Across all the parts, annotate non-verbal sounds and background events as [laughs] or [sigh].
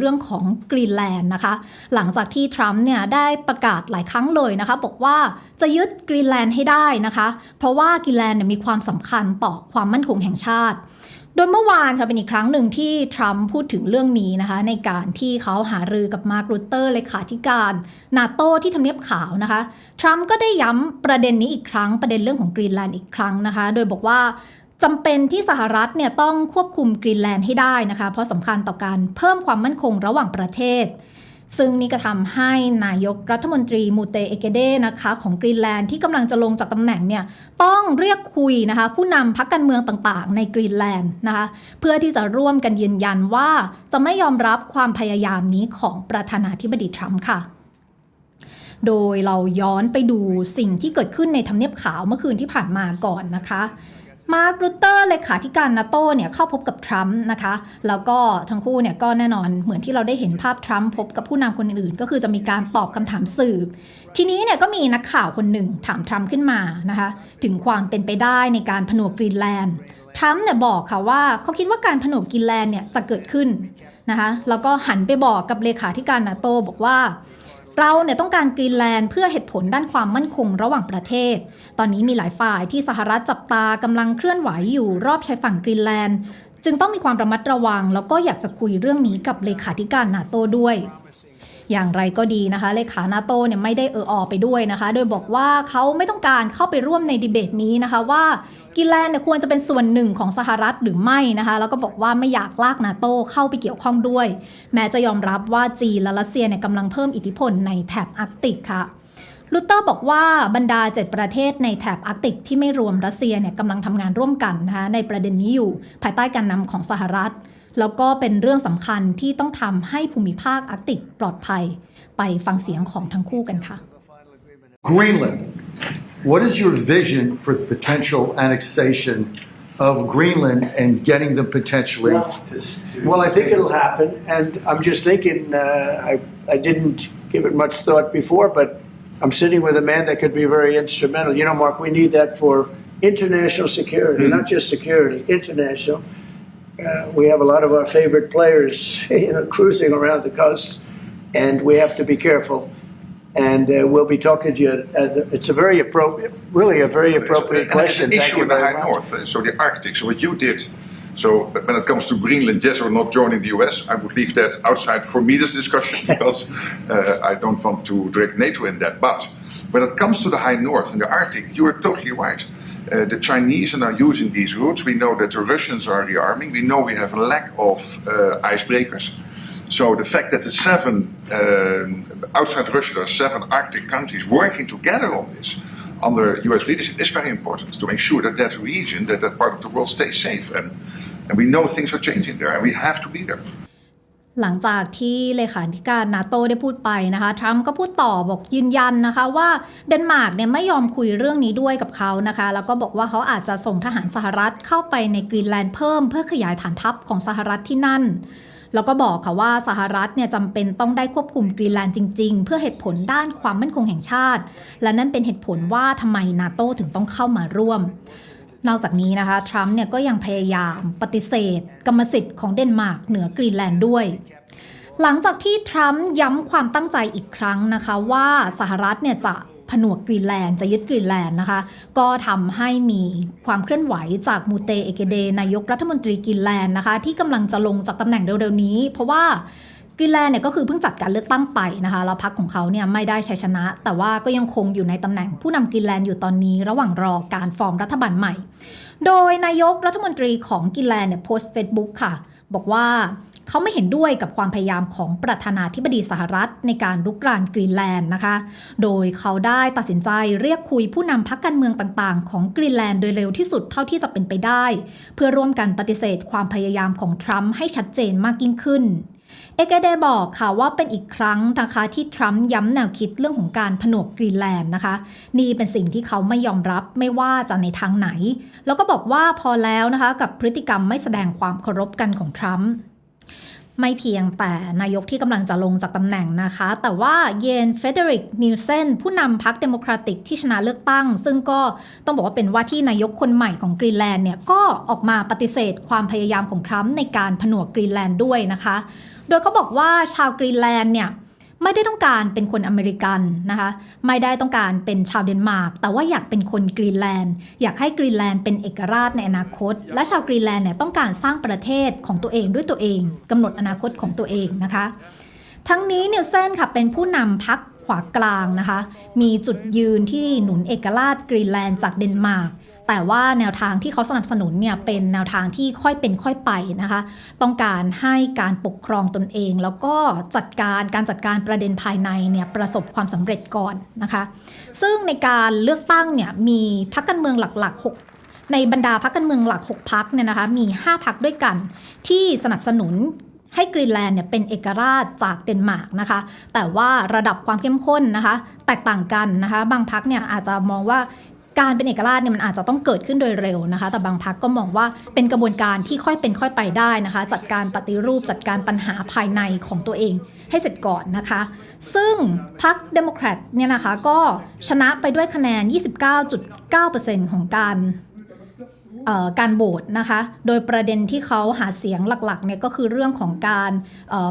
เรื่องของกรีนแลนด์นะคะ หลังจากที่ทรัมป์เนี่ยได้ประกาศหลายครั้งเลยนะคะ บอกว่าจะยึดกรีนแลนด์ให้ได้นะคะ เพราะว่ากรีนแลนด์เนี่ยมีความสำคัญต่อความมั่นคงแห่งชาติโดยเมื่อวานค่ะเป็นอีกครั้งหนึ่งที่ทรัมป์พูดถึงเรื่องนี้นะคะ ในการที่เขาหารือกับมาร์กรูเตอร์เลขาธิการนาโตที่ทำเนียบขาวนะคะทรัมป์ก็ได้ย้ำประเด็นนี้อีกครั้งประเด็นเรื่องของกรีนแลนด์อีกครั้งนะคะ โดยบอกว่า จำเป็นที่สหรัฐเนี่ยต้องควบคุมกรีนแลนด์ให้ได้นะคะ เพราะสำคัญต่อการเพิ่มความมั่นคงระหว่างประเทศ ซึ่งนี่ก็ทำให้นายกรัฐมนตรีมูเตเอเกเดนะคะของกรีนแลนด์ที่กำลังจะลงจากตำแหน่งเนี่ยต้องเรียกคุยนะคะผู้นำพักการเมืองต่างๆ ในกรีนแลนด์นะคะเพื่อที่จะร่วมกันยืนยันว่าจะไม่ยอมรับความพยายามนี้ของประธานาธิบดีทรัมป์ค่ะโดยเราย้อนไปดูสิ่งที่เกิดขึ้นในทำเนียบขาวเมื่อคืนที่ผ่านมาก่อนนะคะ มาร์กรูเตอร์เลขาธิการนาโตเนี่ยเข้าพบกับทรัมป์นะคะ แล้วก็ทั้งคู่เนี่ยก็แน่นอนเหมือนที่เราได้เห็นภาพทรัมป์พบกับผู้นำคนอื่นๆ ก็คือจะมีการตอบคำถามสื่อ ทีนี้เนี่ยก็มีนักข่าวคนหนึ่งถามทรัมป์ขึ้นมานะคะ ถึงความเป็นไปได้ในการผนวกกรีนแลนด์ทรัมป์เนี่ยบอกค่ะว่าเขาคิดว่าการผนวกกรีนแลนด์เนี่ยจะเกิดขึ้นนะคะ แล้วก็หันไปบอกกับเลขาธิการนาโตบอกว่า เราเนี่ยต้องการกรีนแลนด์เพื่อเหตุผลด้านความมั่นคงระหว่างประเทศ ตอนนี้มีหลายฝ่ายที่สหรัฐจับตากำลังเคลื่อนไหวอยู่รอบชายฝั่งกรีนแลนด์ จึงต้องมีความระมัดระวัง แล้วก็อยากจะคุยเรื่องนี้กับเลขาธิการนาโตด้วย อย่างไรก็ดีนะคะเลขานาโตเนี่ยไม่ได้เอออไปด้วยนะคะ โดยบอกว่าเขาไม่ต้องการเข้าไปร่วมในดีเบตนี้นะคะว่ากรีนแลนด์เนี่ยควรจะเป็นส่วนหนึ่งของสหรัฐหรือไม่นะคะ แล้วก็บอกว่าไม่อยากลากนาโตเข้าไปเกี่ยวข้องด้วย แม้จะยอมรับว่าจีนและรัสเซียเนี่ยกำลังเพิ่มอิทธิพลในแถบอาร์กติกค่ะลูเตอร์บอกว่าบรรดา 7 ประเทศในแถบอาร์กติกที่ไม่รวมรัสเซียเนี่ยกำลังทำงานร่วมกันนะคะในประเด็นนี้อยู่ภายใต้การนำของสหรัฐ แล้วก็เป็นเรื่องสำคัญที่ต้องทำให้ภูมิภาคอาร์กติกปลอดภัย ไปฟังเสียงของทั้งคู่กันค่ะ Greenland. What is your vision for the potential annexation of Greenland and getting them potentially? Well, I think it'll happen, and I'm just thinking. Uh, I I didn't give it much thought before, but I'm sitting with a man that could be very instrumental. You know, Mark, we need that for international security, not just security, international. Uh, we have a lot of our favorite players, [laughs] you know, cruising around the coast, and we have to be careful. And uh, we'll be talking to you. Uh, it's a very appropriate, really a very appropriate and question. There's an Thank issue you in the high much. north, uh, so the Arctic. So what you did. So when it comes to Greenland, yes or not joining the US, I would leave that outside for me this discussion [laughs] because uh, I don't want to drag NATO in that. But when it comes to the high north and the Arctic, you are totally right. Uh, the Chinese are now using these routes. We know that the Russians are rearming. We know we have a lack of uh, icebreakers. So the fact that the seven um, outside Russia, there are seven Arctic countries working together on this under U.S. leadership is very important to make sure that that region, that that part of the world stays safe. And and we know things are changing there, and we have to be there. หลังจากที่เลขาธิการนาโตได้พูดไปนะคะทรัมป์ก็พูดต่อบอกยืนยันนะคะว่าเดนมาร์กเนี่ยไม่ยอมคุยเรื่องนี้ด้วยกับเขานะคะ แล้วก็บอกว่าเขาอาจจะส่งทหารสหรัฐเข้าไปในกรีนแลนด์เพิ่มเพื่อขยายฐานทัพของสหรัฐที่นั่น แล้วก็บอกค่ะว่าสหรัฐเนี่ยจำเป็นต้องได้ควบคุมกรีนแลนด์จริง ๆ เพื่อเหตุผลด้านความมั่นคงแห่งชาติ และนั่นเป็นเหตุผลว่าทำไมนาโตถึงต้องเข้ามาร่วม นอกจากนี้นะคะ ทรัมป์เนี่ยก็ยังพยายามปฏิเสธ กรรมสิทธิ์ของเดนมาร์กเหนือกรีนแลนด์ด้วย หลังจากที่ทรัมป์ย้ำความตั้งใจอีกครั้งนะคะว่าสหรัฐเนี่ยจะผนวกกรีนแลนด์จะยึดกรีนแลนด์นะคะ ก็ทำให้มีความเคลื่อนไหวจากมูเตเอเกเดนายกรัฐมนตรีกรีนแลนด์นะคะ ที่กำลังจะลงจากตำแหน่งเร็วๆนี้ เพราะว่า กรีนแลนด์เนี่ยก็คือเพิ่งจัดการเลือกตั้งไปนะคะแล้วพรรคของเขาเนี่ยไม่ได้ชัยชนะ แต่ว่าก็ยังคงอยู่ในตำแหน่งผู้นำกรีนแลนด์อยู่ตอนนี้ ระหว่างรอการฟอร์มรัฐบาลใหม่ โดยนายกรัฐมนตรีของกรีนแลนด์เนี่ยโพสต์เฟซบุ๊กค่ะ บอกว่าเขาไม่เห็นด้วยกับความพยายามของประธานาธิบดีสหรัฐในการรุกรานกรีนแลนด์นะคะ โดยเขาได้ตัดสินใจเรียกคุยผู้นำพรรคการเมืองต่างๆ ของกรีนแลนด์โดยเร็วที่สุดเท่าที่จะเป็นไปได้ เพื่อร่วมกันปฏิเสธความพยายามของทรัมป์ให้ชัดเจนมากยิ่งขึ้น เอกเดบอกค่ะว่าเป็นอีกครั้งนะคะที่ทรัมป์ย้ำแนวคิดเรื่องของการผนวกกรีนแลนด์นะคะ นี่เป็นสิ่งที่เขาไม่ยอมรับไม่ว่าจะในทางไหน แล้วก็บอกว่าพอแล้วนะคะกับพฤติกรรมไม่แสดงความเคารพกันของทรัมป์ไม่เพียงแต่นายกที่กำลังจะลงจากตำแหน่งนะคะ แต่ว่าเยนเฟเดริกนิวเซนผู้นำพรรคเดโมแครติกที่ชนะเลือกตั้ง ซึ่งก็ต้องบอกว่าเป็นว่าที่นายกคนใหม่ของกรีนแลนด์เนี่ยก็ออกมาปฏิเสธความพยายามของทรัมป์ในการผนวกกรีนแลนด์ด้วยนะคะ โดยเขาบอกว่าชาวกรีนแลนด์เนี่ยไม่ได้ต้องการเป็นคนอเมริกันนะคะไม่ได้ต้องการเป็นชาวเดนมาร์กแต่ว่าอยากเป็นคนกรีนแลนด์ อยากให้กรีนแลนด์เป็นเอกราชในอนาคต และชาวกรีนแลนด์เนี่ยต้องการสร้างประเทศของตัวเองด้วยตัวเองกำหนดอนาคตของตัวเองนะคะ ทั้งนี้นิวเซนค่ะเป็นผู้นำพักขวากลางนะคะ มีจุดยืนที่หนุนเอกราชกรีนแลนด์จากเดนมาร์ก แต่ว่าแนวทางที่เขาสนับสนุนเนี่ยเป็นแนวทางที่ค่อยเป็นค่อยไปนะคะ ต้องการให้การปกครองตนเอง แล้วก็จัดการการจัดการประเด็นภายในเนี่ยประสบความสำเร็จก่อนนะคะ ซึ่งในการเลือกตั้งเนี่ยมีพรรคการเมืองหลัก ๆ 6ในบรรดาพรรคการเมืองหลัก 6พักเนี่ยนะคะมี 5พักด้วยกัน ที่สนับสนุนให้กรีนแลนด์เนี่ยเป็นเอกราชจากเดนมาร์กนะคะ แต่ว่าระดับความเข้มข้นนะคะ แตกต่างกันนะคะ บางพักเนี่ยอาจจะมองว่า การเป็นเอกราชเนี่ยมันอาจจะต้องเกิดขึ้นโดยเร็วนะคะ แต่บางพักก็มองว่าเป็นกระบวนการที่ค่อยเป็นค่อยไปได้นะคะ จัดการปฏิรูปจัดการปัญหาภายในของตัวเองให้เสร็จก่อนนะคะ ซึ่งพรรคเดโมแครตเนี่ยนะคะก็ชนะไปด้วยคะแนน 29.9%ของการ การโหวตนะคะ โดยประเด็นที่เขาหาเสียงหลักๆเนี่ยก็คือเรื่องของการ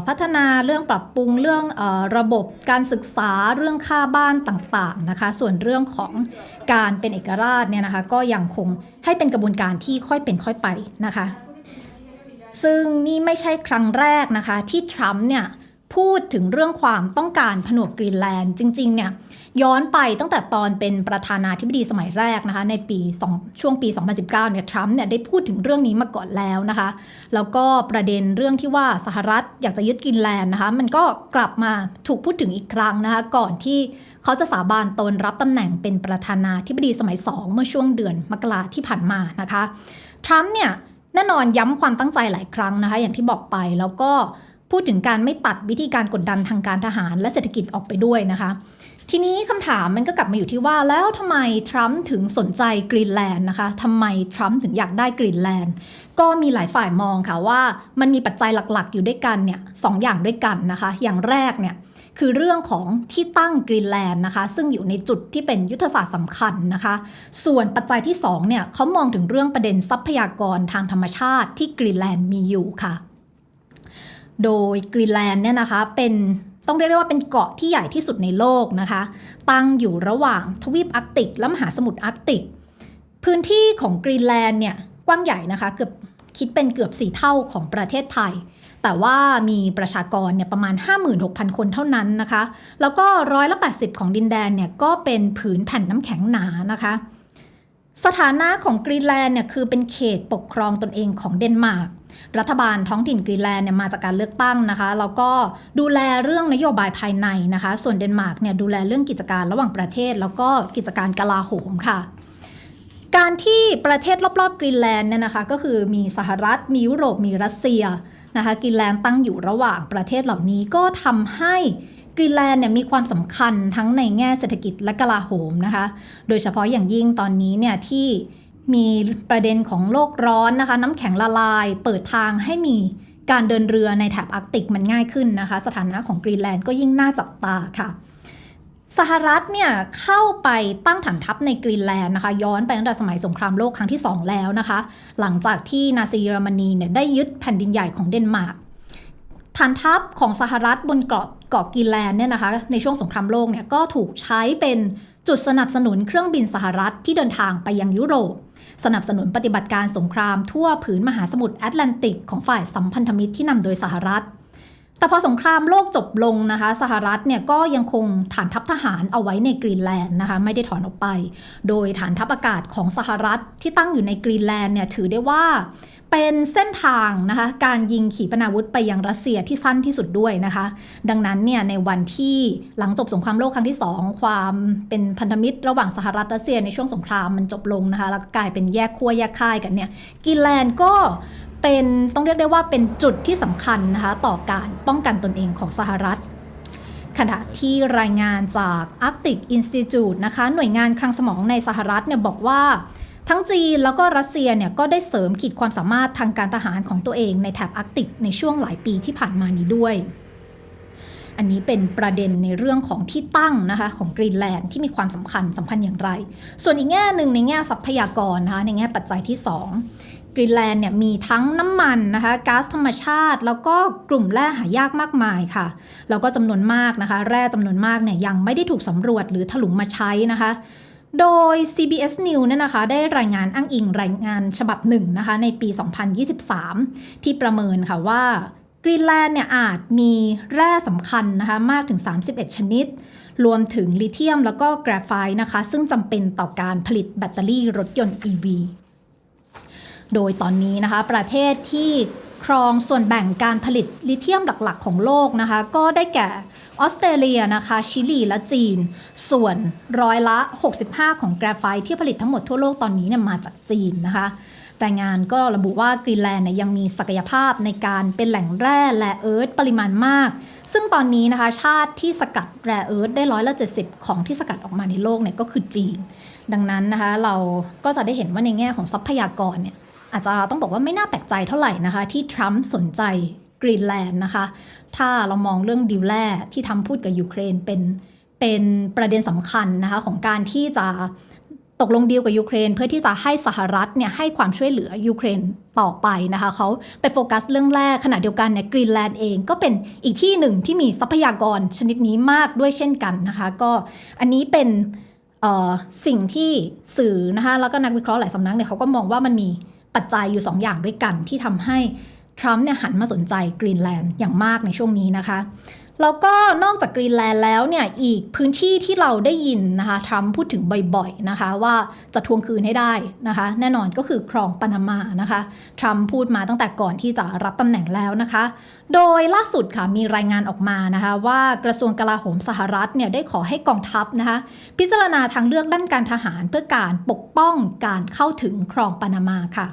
พัฒนาเรื่องปรับปรุงเรื่องอระบบการศึกษาเรื่องค่าบ้านต่างๆนะคะ ส่วนเรื่องของการเป็นเอกราชเนี่ยนะคะก็ยังคงให้เป็นกระบวนการที่ค่อยเป็นค่อยไปนะคะ ซึ่งนี่ไม่ใช่ครั้งแรกนะคะที่ทรัมป์เนี่ยพูดถึงเรื่องความต้องการผนวกกรีนแลนด์จริงๆเนี่ย ย้อนไปตั้งแต่ตอนเป็นประธานาธิบดีสมัยแรกนะคะในปี 2 ช่วงปี 2019เนี่ยทรัมป์เนี่ยได้พูดถึงเรื่องนี้มาก่อนแล้วนะคะ แล้วก็ประเด็นเรื่องที่ว่าสหรัฐอยากจะยึดกรีนแลนด์นะคะ มันก็กลับมาถูกพูดถึงอีกครั้งนะคะก่อนที่เขาจะสาบานตนรับตำแหน่งเป็นประธานาธิบดีสมัย 2 เมื่อช่วงเดือนมกราที่ผ่านมานะคะทรัมป์เนี่ยแน่นอนย้ำความตั้งใจหลายครั้งนะคะ อย่างที่บอกไปแล้วก็พูดถึงการไม่ตัดวิธีการกดดันทางการทหารและเศรษฐกิจออกไปด้วยนะคะ ทีนี้คำถามมันก็กลับมาอยู่ที่ว่าแล้วทำไมทรัมป์ถึงสนใจกรีนแลนด์นะคะทำไมทรัมป์ถึงอยากได้กรีนแลนด์ก็มีหลายฝ่ายมองค่ะว่ามันมีปัจจัยหลักๆ อยู่ด้วยกันเนี่ยสองอย่างด้วยกันนะคะ อย่างแรกเนี่ยคือเรื่องของที่ตั้งกรีนแลนด์นะคะ ซึ่งอยู่ในจุดที่เป็นยุทธศาสตร์สำคัญนะคะ ส่วนปัจจัยที่2เนี่ยเขามองถึงเรื่องประเด็นทรัพยากรทางธรรมชาติที่กรีนแลนด์มีอยู่ค่ะ โดยกรีนแลนด์เนี่ยนะคะเป็น ต้องเรียกได้ว่าเป็นเกาะที่ใหญ่ที่สุดในโลกนะคะ ตั้งอยู่ระหว่างทวีปอาร์กติก และมหาสมุทรอาร์กติก พื้นที่ของกรีนแลนด์เนี่ยกว้างใหญ่นะคะเกือบคิดเป็นเกือบสี่เท่าของประเทศไทย แต่ว่ามีประชากรเนี่ยประมาณ 56,000 คนเท่านั้นนะคะ แล้วก็ร้อยละ80 ของดินแดนเนี่ยก็เป็นผืนแผ่นน้ำแข็งหนานะคะ สถานะของกรีนแลนด์เนี่ยคือเป็นเขตปกครองตนเองของเดนมาร์กรัฐบาลท้องถิ่นกรีนแลนด์เนี่ยมาจากการเลือกตั้งนะคะแล้วก็ดูแลเรื่องนโยบายภายในนะคะ ส่วนเดนมาร์กเนี่ยดูแลเรื่องกิจการระหว่างประเทศ แล้วก็กิจการกลาโหมค่ะ การที่ประเทศรอบๆกรีนแลนด์เนี่ยนะคะก็คือมีสหรัฐมียุโรปมีรัสเซียนะคะกรีนแลนด์ตั้งอยู่ระหว่างประเทศเหล่านี้ก็ทำให้ กรีนแลนด์เนี่ยมีความสำคัญทั้งในแง่เศรษฐกิจและกลาโหมนะคะ โดยเฉพาะอย่างยิ่งตอนนี้เนี่ยที่มีประเด็นของโลกร้อนนะคะ น้ำแข็งละลาย เปิดทางให้มีการเดินเรือในแถบอาร์กติกมันง่ายขึ้นนะคะ สถานะของกรีนแลนด์ก็ยิ่งน่าจับตาค่ะสหรัฐเนี่ยเข้าไปตั้งฐานทัพในกรีนแลนด์นะคะ ย้อนไปตั้งแต่สมัยสงครามโลกครั้งที่ 2 แล้วนะคะ หลังจากที่นาซีเยอรมนีเนี่ยได้ยึดแผ่นดินใหญ่ของเดนมาร์ก ฐานทัพของสหรัฐบนเกาะเกาะกรีนแลนด์เนี่ยนะคะในช่วงสงครามโลกเนี่ยก็ถูกใช้เป็นจุดสนับสนุนเครื่องบินสหรัฐที่เดินทางไปยังยุโรป สนับสนุนปฏิบัติการสงครามทั่วผืนมหาสมุทรแอตแลนติกของฝ่ายสัมพันธมิตรที่นำโดยสหรัฐ แต่พอสงครามโลกจบลงนะคะ สหรัฐเนี่ยก็ยังคงฐานทัพทหารเอาไว้ในกรีนแลนด์นะคะไม่ได้ถอนออกไป โดยฐานทัพอากาศของสหรัฐที่ตั้งอยู่ในกรีนแลนด์เนี่ยถือได้ว่า เป็นเส้นทางนะคะการยิงขีปนาวุธไปยังรัสเซียที่สั้นที่สุดด้วยนะคะ ดังนั้นเนี่ยในวันที่หลังจบสงครามโลกครั้งที่ 2 ความเป็นพันธมิตรระหว่างสหรัฐรัสเซียในช่วงสงครามมันจบลงนะคะแล้วก็กลายเป็นแยกขั้วแยกค่ายกันเนี่ยกรีนแลนด์ก็เป็นต้องเรียกได้ว่าเป็นจุดที่สำคัญนะคะต่อการป้องกันตนเองของสหรัฐขณะที่รายงานจาก Arctic Institute นะคะหน่วยงานคลังสมองในสหรัฐเนี่ยบอกว่า ทั้งจีนแล้วก็รัสเซียเนี่ยก็ได้เสริมขีดความสามารถทางการทหารของตัวเองในแถบอาร์กติกในช่วงหลายปีที่ผ่านมานี้ด้วย อันนี้เป็นประเด็นในเรื่องของที่ตั้งนะคะของกรีนแลนด์ที่มีความสำคัญสำคัญอย่างไร ส่วนอีกแง่หนึ่งในแง่ทรัพยากรนะคะในแง่ปัจจัยที่ 2 กรีนแลนด์เนี่ยมีทั้งน้ำมันนะคะก๊าซธรรมชาติ แล้วก็กลุ่มแร่หายากมากมายค่ะ แล้วก็จำนวนมากนะคะ แร่จำนวนมากเนี่ยยังไม่ได้ถูกสำรวจหรือถลุงมาใช้นะคะ โดย CBS News เนี่ยนะคะ ได้รายงานอ้างอิงรายงานฉบับหนึ่งนะคะในปี 2023 ที่ประเมินค่ะว่ากรีนแลนด์เนี่ยอาจมีแร่สำคัญนะคะมากถึง 31 ชนิด รวมถึงลิเธียมแล้วก็แกรไฟต์นะคะ ซึ่งจำเป็นต่อการผลิตแบตเตอรี่รถยนต์ EV โดยตอนนี้นะคะ ประเทศที่ ครองส่วนแบ่งการผลิตลิเธียมหลักๆ ของโลกนะคะ ก็ได้แก่ออสเตรเลียนะคะชิลีและจีน ส่วนร้อยละ 65 ของแกรไฟต์ที่ผลิตทั้งหมดทั่วโลกตอนนี้เนี่ยมาจากจีนนะคะรายงานก็ระบุว่ากรีนแลนด์เนี่ยยังมีศักยภาพในการเป็นแหล่งแร่และเอิร์ธปริมาณมาก ซึ่งตอนนี้นะคะชาติที่สกัดแร่เอิร์ธได้ร้อยละ70 ของที่สกัดออกมาในโลกเนี่ยก็คือจีน ดังนั้นนะคะเราก็จะได้เห็นว่าในแง่ของทรัพยากรเนี่ย อาจจะต้องบอกว่าไม่น่าแปลกใจเท่าไหร่นะคะ ที่ทรัมป์สนใจกรีนแลนด์นะคะ ถ้าเรามองเรื่องดิวแร่ที่ทำพูดกับยูเครนเป็นเป็นประเด็นสำคัญนะคะของการที่จะตกลงดีลกับยูเครนเพื่อที่จะให้สหรัฐเนี่ยให้ความช่วยเหลือยูเครนต่อไปนะคะเขาไปโฟกัสเรื่องแรกขณะเดียวกันเนี่ยกรีนแลนด์เองก็เป็นอีกที่หนึ่งที่มีทรัพยากรชนิดนี้มากด้วยเช่นกันนะคะ ก็อันนี้เป็นสิ่งที่สื่อนะคะแล้วก็นักวิเคราะห์หลายสำนักเนี่ยเขาก็มองว่ามันมี ปัจจัยอยู่ 2 อย่างด้วยกันที่ทำให้ทรัมป์เนี่ยหันมาสนใจกรีนแลนด์อย่างมากในช่วงนี้นะคะ แล้วก็นอกจากกรีนแลนด์แล้วเนี่ยอีกพื้นที่ที่เราได้ยินนะคะทรัมป์พูดถึงบ่อยๆนะคะว่าจะทวงคืนให้ได้นะคะ แน่นอนก็คือคลองปานามานะคะทรัมป์พูดมาตั้งแต่ก่อนที่จะรับตำแหน่งแล้วนะคะ โดยล่าสุดค่ะมีรายงานออกมานะคะว่ากระทรวงกลาโหมสหรัฐเนี่ยได้ขอให้กองทัพนะคะพิจารณาทางเลือกด้านการทหารเพื่อการปกป้องการเข้าถึงคลองปานามาค่ะ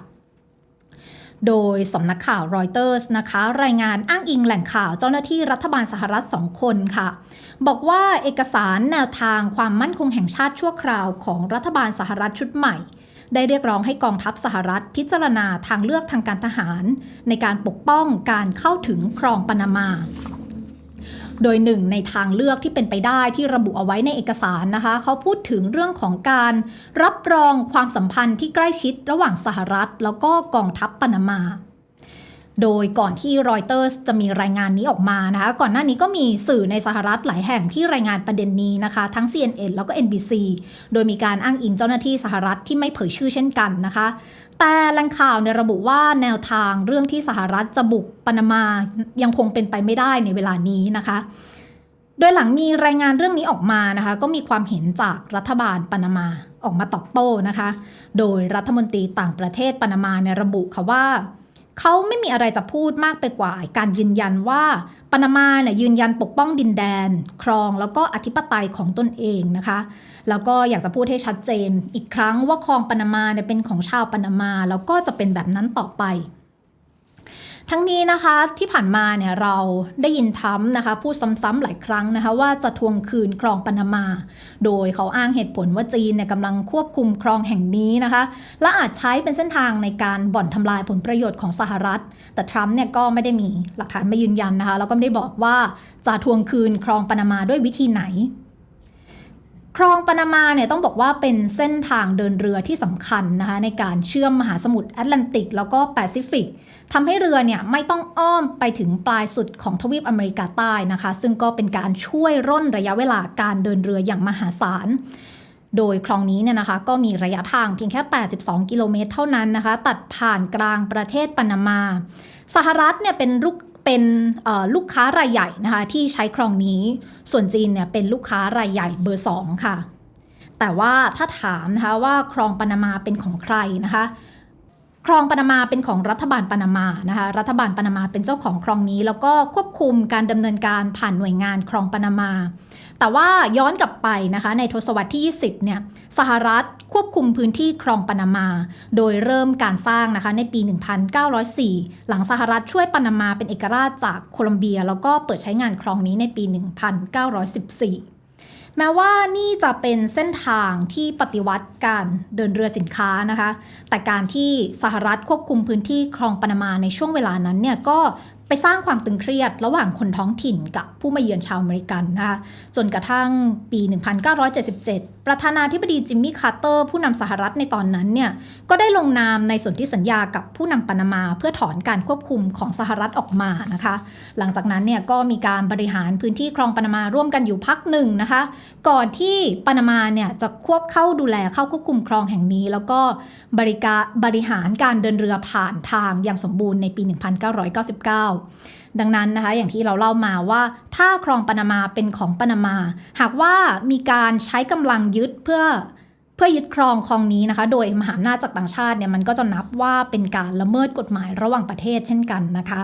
โดยสำนักข่าวรอยเตอร์สนะคะ รายงานอ้างอิงแหล่งข่าวเจ้าหน้าที่รัฐบาลสหรัฐสองคนค่ะ บอกว่าเอกสารแนวทางความมั่นคงแห่งชาติชั่วคราวของรัฐบาลสหรัฐชุดใหม่ ได้เรียกร้องให้กองทัพสหรัฐพิจารณาทางเลือกทางการทหาร ในการปกป้องการเข้าถึงคลองปานามา โดยหนึ่งในทางเลือกที่เป็นไปได้ที่ระบุเอาไว้ในเอกสารนะคะ เขาพูดถึงเรื่องของการรับรองความสัมพันธ์ที่ใกล้ชิดระหว่างสหรัฐ แล้วก็กองทัพปานามา โดยก่อนที่รอยเตอร์จะมีรายงานนี้ออกมานะคะก่อนหน้านี้ก็มีสื่อในสหรัฐหลายแห่งที่รายงานประเด็นนี้นะคะ ทั้ง CNN แล้วก็ NBC โดยมีการอ้างอิงเจ้าหน้าที่สหรัฐที่ไม่เผยชื่อเช่นกันนะคะ แต่แหล่งข่าวเนี่ยระบุว่าแนวทางเรื่องที่สหรัฐจะบุกปานามายังคงเป็นไปไม่ได้ในเวลานี้นะคะโดยหลังมีรายงานเรื่องนี้ออกมานะคะ ก็มีความเห็นจากรัฐบาลปานามาออกมาตอบโต้นะคะ โดยรัฐมนตรีต่างประเทศปานามาเนี่ยระบุค่ะว่า เขาไม่มีอะไรจะพูดมากไปกว่า การยืนยันว่าปานามาเนี่ยยืนยันปกป้องดินแดน ครองแล้วก็อธิปไตยของตนเองนะคะ แล้วก็อยากจะพูดให้ชัดเจน อีกครั้งว่าคลองปานามาเนี่ยเป็นของชาวปานามา แล้วก็จะเป็นแบบนั้นต่อไป ทั้งนี้นะคะที่ผ่านมาเนี่ยเราได้ยินทรัมป์นะคะพูดซ้ำๆหลายครั้งนะคะว่าจะทวงคืนคลองปานามา โดยเขาอ้างเหตุผลว่าจีนเนี่ยกำลังควบคุมคลองแห่งนี้นะคะ และอาจใช้เป็นเส้นทางในการบ่อนทำลายผลประโยชน์ของสหรัฐ แต่ทรัมป์เนี่ยก็ไม่ได้มีหลักฐานมายืนยันนะคะแล้วก็ไม่ได้บอกว่าจะทวงคืนคลองปานามาด้วยวิธีไหน คลองปานามาเนี่ยต้องบอกว่าเป็นเส้นทางเดินเรือที่สำคัญนะคะในการเชื่อมมหาสมุทรแอตแลนติก แล้วก็แปซิฟิกทำให้เรือเนี่ยไม่ต้องอ้อมไปถึงปลายสุดของทวีปอเมริกาใต้นะคะ ซึ่งก็เป็นการช่วยร่นระยะเวลาการเดินเรืออย่างมหาศาลโดยคลองนี้เนี่ยนะคะก็มีระยะทางเพียงแค่ 82 กิโลเมตรเท่านั้นนะคะ ตัดผ่านกลางประเทศปานามา สหรัฐเนี่ยเป็นลูก เป็นลูกค้ารายใหญ่นะคะที่ใช้คลองนี้ ส่วนจีนเนี่ยเป็นลูกค้ารายใหญ่เบอร์ 2 ค่ะ แต่ว่าถ้าถามนะคะว่าคลองปานามาเป็นของใครนะคะ คลองปานามาเป็นของรัฐบาลปานามานะคะรัฐบาลปานามาเป็นเจ้าของคลองนี้ แล้วก็ควบคุมการดำเนินการผ่านหน่วยงานคลองปานามา แต่ว่าย้อนกลับไปนะคะในทศวรรษที่ 20 เนี่ยสหรัฐควบคุมพื้นที่คลองปานามา โดยเริ่มการสร้างนะคะในปี 1904 หลังสหรัฐช่วยปานามาเป็นเอกราชจากโคลัมเบีย แล้วก็เปิดใช้งานคลองนี้ในปี 1914 แม้ว่านี่จะเป็นเส้นทางที่ปฏิวัติการเดินเรือสินค้านะคะ แต่การที่สหรัฐควบคุมพื้นที่คลองปานามาในช่วงเวลานั้นเนี่ยก็ไปสร้างความตึงเครียดระหว่างคนท้องถิ่นกับผู้มาเยือนชาวอเมริกันนะคะจนกระทั่งปี 1977 ประธานาธิบดีจิมมี่คาร์เตอร์ผู้นำสหรัฐในตอนนั้นเนี่ยก็ได้ลงนามในสนธิสัญญากับผู้นำปานามาเพื่อถอนการควบคุมของสหรัฐออกมานะคะ หลังจากนั้นเนี่ยก็มีการบริหารพื้นที่คลองปานามาร่วมกันอยู่พักหนึ่งนะคะ ก่อนที่ปานามาเนี่ยจะควบเข้าดูแลเข้าควบคุมคลองแห่งนี้ แล้วก็บริการบริหารการเดินเรือผ่านทางอย่างสมบูรณ์ในปี 1999 ดังนั้นนะคะอย่างที่เราเล่ามาว่า ถ้าคลองปานามาเป็นของปานามา หากว่ามีการใช้กำลังยึดเพื่อเพื่อยึดครองคลองนี้นะคะ โดยมหาอำนาจจากต่างชาติเนี่ยมันก็จะนับว่าเป็นการละเมิดกฎหมายระหว่างประเทศเช่นกันนะคะ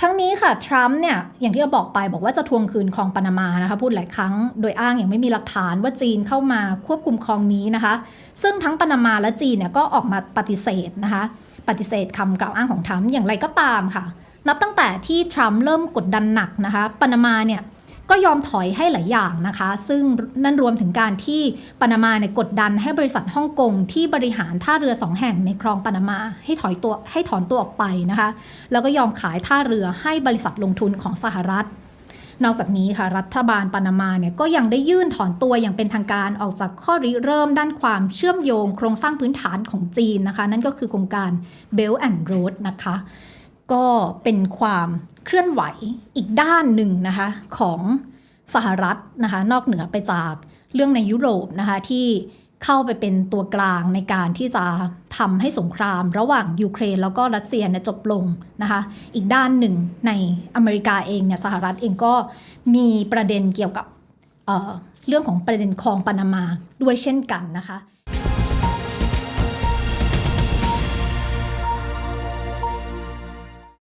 ทั้งนี้ค่ะ ทรัมป์เนี่ยอย่างที่เราบอกไปบอกว่าจะทวงคืนคลองปานามานะคะพูดหลายครั้งโดยอ้างอย่างไม่มีหลักฐานว่าจีนเข้ามาควบคุมคลองนี้นะคะ ซึ่งทั้งปานามาและจีนเนี่ยก็ออกมาปฏิเสธนะคะ ปฏิเสธคำกล่าวอ้างของทรัมป์อย่างไรก็ตามค่ะ นับตั้งแต่ที่ทรัมป์เริ่มกดดันหนักนะคะปานามาเนี่ยก็ยอมถอยให้หลายอย่างนะคะ ซึ่งนั่นรวมถึงการที่ปานามาเนี่ยกดดันให้บริษัทฮ่องกงที่บริหารท่าเรือสองแห่งในคลองปานามาให้ถอยตัวให้ถอนตัวออกไปนะคะ แล้วก็ยอมขายท่าเรือให้บริษัทลงทุนของสหรัฐ นอกจากนี้ค่ะรัฐบาลปานามาเนี่ยก็ยังได้ยื่นถอนตัวอย่างเป็นทางการออกจากข้อริเริ่มด้านความเชื่อมโยงโครงสร้างพื้นฐานของจีนนะคะ นั่นก็คือโครงการ Belt and Road นะคะ ก็เป็นความเคลื่อนไหวอีกด้านหนึ่งนะคะของสหรัฐนะคะนอกเหนือไปจากเรื่องในยุโรปนะคะที่เข้าไปเป็นตัวกลางในการที่จะทำให้สงคราม ระหว่างยูเครนแล้วก็รัสเซียเนี่ยจบลงนะคะอีกด้านหนึ่งในอเมริกาเองเนี่ยสหรัฐเองก็มีประเด็นเกี่ยวกับเเรื่องของประเด็นคลองปานามาด้วยเช่นกันนะคะ